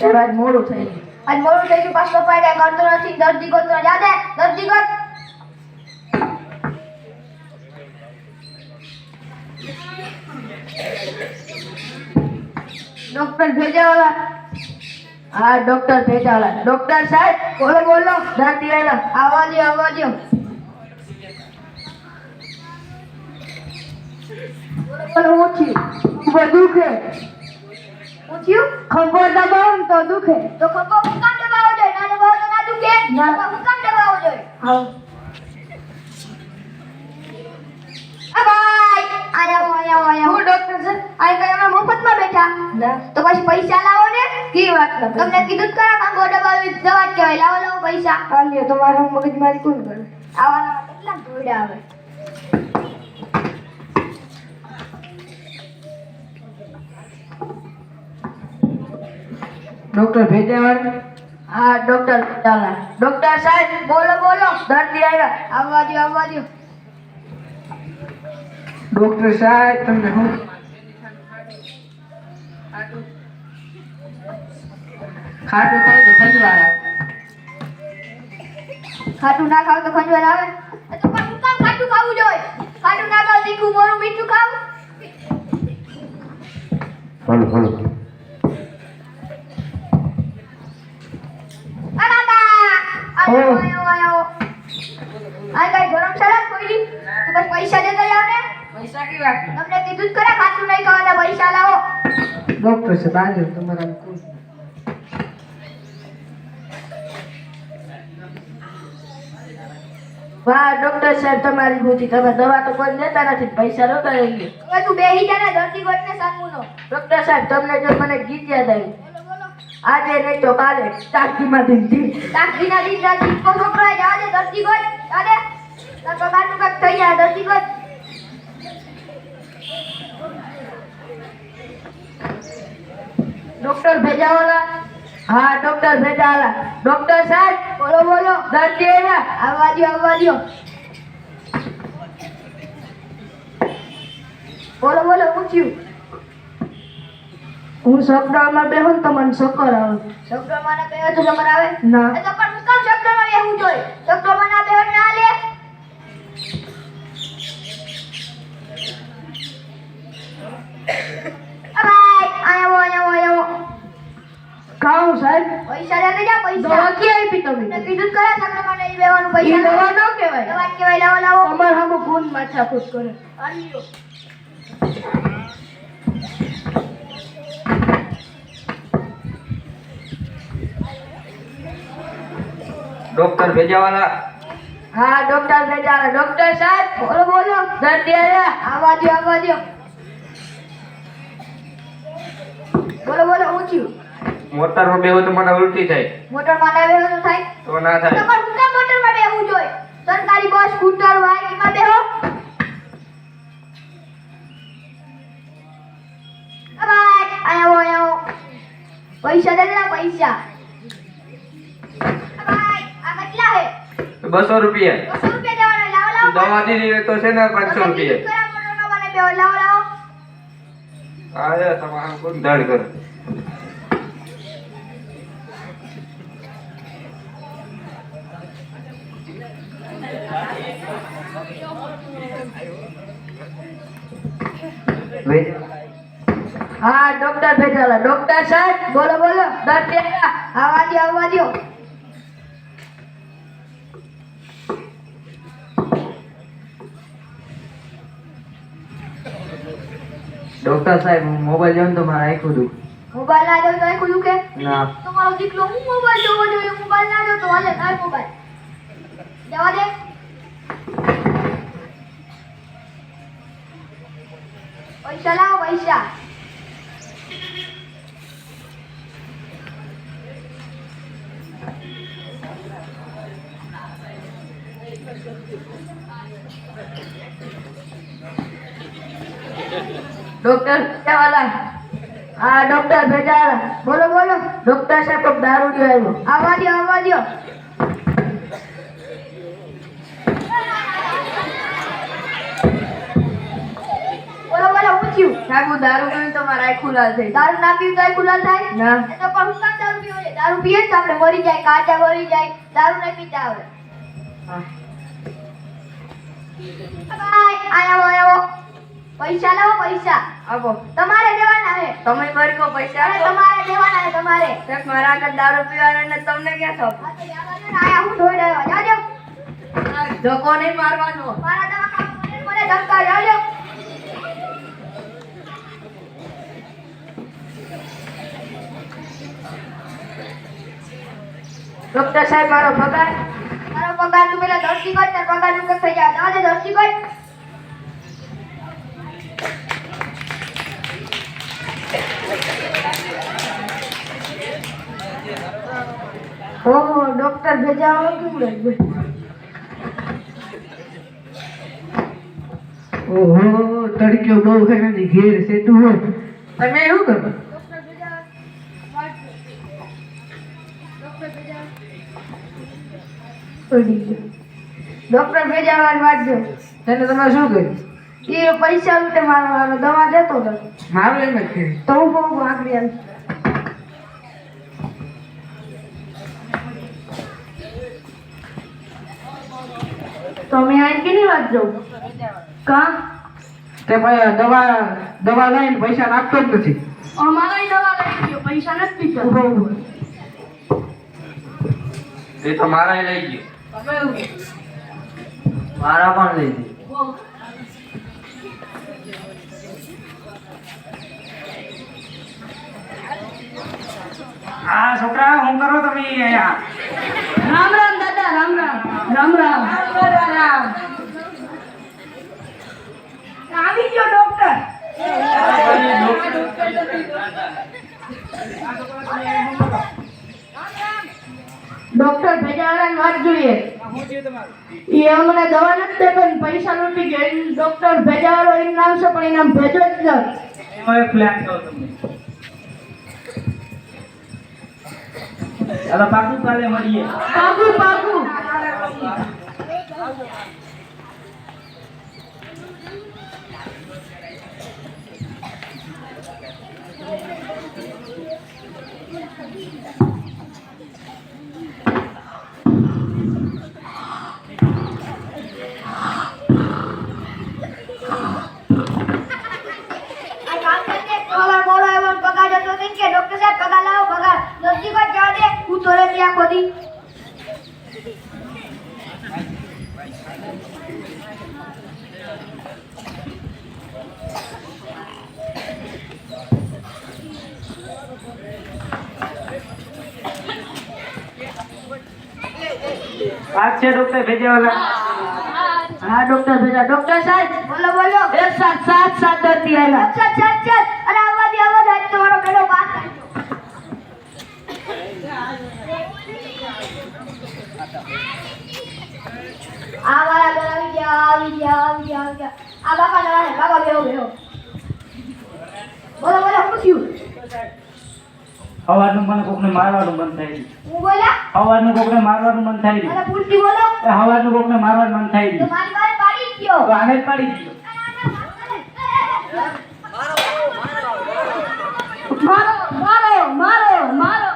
આજ મોડું થઈ ગયું. આજ મોડું થઈ ગયું. પાછો પાડે કરતો નથી. દર્દી ગોતો જા દર્દી ગોત. ડોક્ટર ભેજાવાલા હા ડોક્ટર ભેજાવાલા ડોક્ટર સાહેબ બોલો બોલો. ધરતી આવ્યા આવવા દો આવવા દો બોલો ઓછી બધું દુખે. પૂછ્યું? ખભો દબાવો તો દુખે. તો ખભો હુકમ દબાવો જોઈએ ના દબાવો તો ના દુખે. ના. હુકામ દબાવો જોઈએ. હા હું ડોક્ટર છે? આ કઈ અમે મફતમાં બેઠા. તો પછી પૈસા લાવો ને? કી વાત ના તમને કીધું જ ખરા કાંગો દબાવી દવા કહેવાય. લાવો લાવો પૈસા. આલ્યો તમારા મગજમારી કોણ કરે? આવાના કેટલા આવે. ડોક્ટર ભેજાવાલા હા ડોક્ટર ભેજાવાલા ડોક્ટર સાહેબ બોલો બોલો. દર્દી આવ્યા. આવવા દો આવવા દો ડોક્ટર સાહેબ તમને હું? ખાટું ખાવ તો ખંજવાળ ખાટું ના ખાવ તો ખંજવાળ આવે. તો પણ હું કામ ખાટું ખાવું જોઈએ? ખાટું ના ખાવ તીખું મોરું મીઠું ખાવ? Hello hello. આ કઈ ગરમશાળા ખોલી તો બસ પૈસા દેતા જાવ ને પૈસા કેવી વાત તમને કીધું જ ખરા ખાટું નહીં ખાવાના પૈસા લાવો. ડોક્ટર છે બાજુ તમારા વાહ ડોક્ટર સાહેબ તમારી બુદ્ધિ. તમે દવા તો કોઈ લેતા નથી પૈસા લ્યો. હવે તું બેહી જા ને ધરતી ગોટને સામુનો. ડોક્ટર સાહેબ તમને જો મને ગીત યાદ આવ્યું. આજે નહીં તો કાલે તાકીમાં દીધી. તાકીના દિન રાત કો છોકરો આજે દે ધરતી ગોટ જવા દે. તાર પગારનું થઈ ગયા ધરતી ગોય ડોક્ટર ભેજાવાલા? હા, ડોક્ટર ભેજાવાલા. ડોક્ટર સાહેબ, બોલો બોલો. દર્દી આવ્યા આવવા દ્યો આવવા દ્યો. બોલો બોલો પૂછ્યું હું શબ્દમાં બેહું ને તો મને ચક્કર આવે. શબ્દમાં મને કહે તો ખબર આવે? ના. તો પણ હું કામ શબ્દમાં બેહવું જોઈએ શબ્દમાં ના બેહો ના લે. ખાઉં સાહેબ? પૈસા દે જા પૈસા. દવા ક્યાં આપી તમે? કીધું નહીં પૈસા. દવા ન કહેવાય. દવા કહેવાય લાવો લાવો. તમારે ફોન ખૂન ખુશ કરે. આલ્યો. ડોક્ટર ભેજાવાલા. હા ડોક્ટર ભેજાવાલા. ડોક્ટર સાહેબ બોલો બોલો. દર્દી આવ્યા આવવા દો આવવા દો બોલો બોલો ઊંચી. મોટરમાં બેહો તો મને ઉલટી થાય. મોટરમાં ના બેહો તો થાય. તો ના તો થાય પણ હું મોટરમાં બેહવું જોઈએ? સરકારી બસ સ્કૂટર હોય એમાં બેહો. પૈસા દે દે પૈસા આ ભાઈ આ કેટલા હે બસો રૂપિયા. બસો રૂપિયા દેવાના લાવો લાવો દવા દીધી તો છે ને પાંચસો રૂપિયા. હા કોણ ધડ કર? હા ડોક્ટર ભેજાવાલા ડોક્ટર સાહેબ બોલો બોલો. દર્દી આવ્યા આવવા દ્યો આવવા દ્યો. ડોક્ટર સાહેબ હું મોબાઈલ જોઉં તો મારે આખું દુખ. મોબાઈલ ના જોતો એ ખુલ્લું કે ના. તમારો દીકરો હું મોબાઈલ જોવો જોઈએ મોબાઈલ ના જોતો હાલે તાર મોબાઈલ જવા દે. પૈસા લાવો પૈસા. ડોક્ટર ભેજાવાલા. હા ડોક્ટર ભેજાવાલા. બોલો બોલો. ડોક્ટર સાહેબ કોક દારૂ આવ્યો આવવા દો આવવા દો બોલો બોલો થયું સાહેબ દારૂ પીઉં તો મારા આંખો લાલ થઈ દારૂ ના પીવું તો આંખું લાલ થાય? ના. એ તો પણ હું કામ દારૂ પીવો છે. દારૂ પીએ ને તો આપણે મરી જાય કાચા મરી જાય. દારૂ નહીં પીતા આવે હા. બાય આવો. પૈસા લાવો પૈસા. આપો. તમારે દેવાના હે. તમે મારી કો પૈસા અરે તમારે દેવાના હે તમારે. સાહેબ મારા આગળ દારૂ પીવાના ને તમને ક્યાં ને, આયા હું ઢોઈ રહ્યો જાજો ધોકો નહીં મારવાનો? મારા દવાખાને મને મને ધક્કા? જાજો ડોક્ટર સાહેબ મારો પગાર? મારો પગાર તું પેલા ધરતી કર તાર પગારનું કઈ થઈ જાય જવા દે ધરતી કર હો ડોક્ટર ભેજા હોય કે ઓહો તડક્યો બહુ ઘણાની ઘેર છે તું હો તમે એવું કરો? ડોક્ટર ભેજાવાની વાત જો તેને તમે શું કર્યું? એ પૈસા લૂટે મારો દવા દેતો હતો. મારે એમ જ તો હું બહુ આકરી આવી. તમે અહીં કેની વાત જો? કા? તે ભાઈ દવા દવા લઈને પૈસા નાખતો જ નથી. અમારા દવા લઈ ગયો પૈસા નથી પીતો. ઊભો ઊભો. એ તો મારા લઈ ગયો. તમે મારા પણ લઈ ગયો. આ છોકરા હું કરો તમે અહીંયા? રામ રામ રામ રામ રામ રામ. આવી ગયો ડોક્ટર ડોક્ટર ભેજાવાળાની વાત જોઈએ. એ અમને દવા નથી દેતો ને પૈસા લૂંટી ગયો. ડોક્ટર ભેજાવાળો એનું નામ છે, પણ એના ભેજો જ એનો એક પ્લાન કહો તમને. ચાલો પાકું કાલે મળીએ. પાકું પાકું આ કામ કરજે પગાર મોડો આવ્યો ને પગાર જતો નહીં કે ડોક્ટર સાહેબ પગાર લાવો પગાર ધરતી કર જવા દે હું તોરે ત્યાં ખોદી આજ છે ડોક્ટર ભેજેવાલા હા. ડોક્ટર ભેજા ડોક્ટર સાહેબ બોલો બોલો. એક સાત સાત સાત દર્દી આવ્યા અચ્છા અચ્છા અચ્છા અરે આવવા દે આવવા દે તમારો પેલો વાત આવા આવી ગયા આવી ગયા આવી ગયા આવી ગયા. આ બાપા નવા બાપા બેહો બેહો. બોલો બોલો શું થયું? સવારનું મને કોકને મારવાનું મન થાય છે. હું બોલ્યા સવારનું કોકને મારવાનું મન થાય છે. અને પૂરતી બોલો એ સવારનું કોકને મારવાનું મન થાય તો. મારી વાત પાડી ગયો તો આને જ પાડી દીધો મારો મારો મારો મારો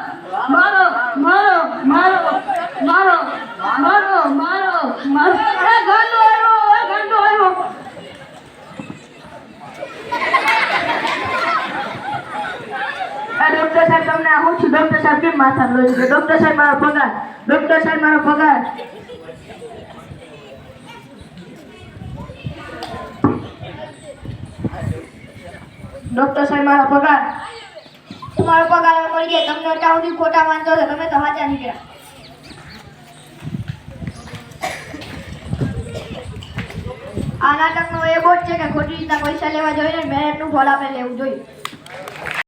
મારો મારો મારો મારો મારો મારો મારો મારો મારો આવ્યો એ ગાંડો આવ્યો આ ડોક્ટર સાહેબ તમને આ હું છું ડોક્ટર સાહેબ કેમ માથા લોહી છે. ડોક્ટર સાહેબ મારો પગાર. ડોક્ટર સાહેબ મારો પગાર. ડોક્ટર સાહેબ મારો પગાર. તમારો પગાર મળી જાય. તમને ત્યાં સુધી ખોટા વાંધો છો તમે તો સાચા નીકળ્યા. આ નાટકનો એ બોટ છે કે ખોટી રીતના પૈસા લેવા જોઈએ ને મહેનતનું ફળ આપણે લેવું જોઈએ.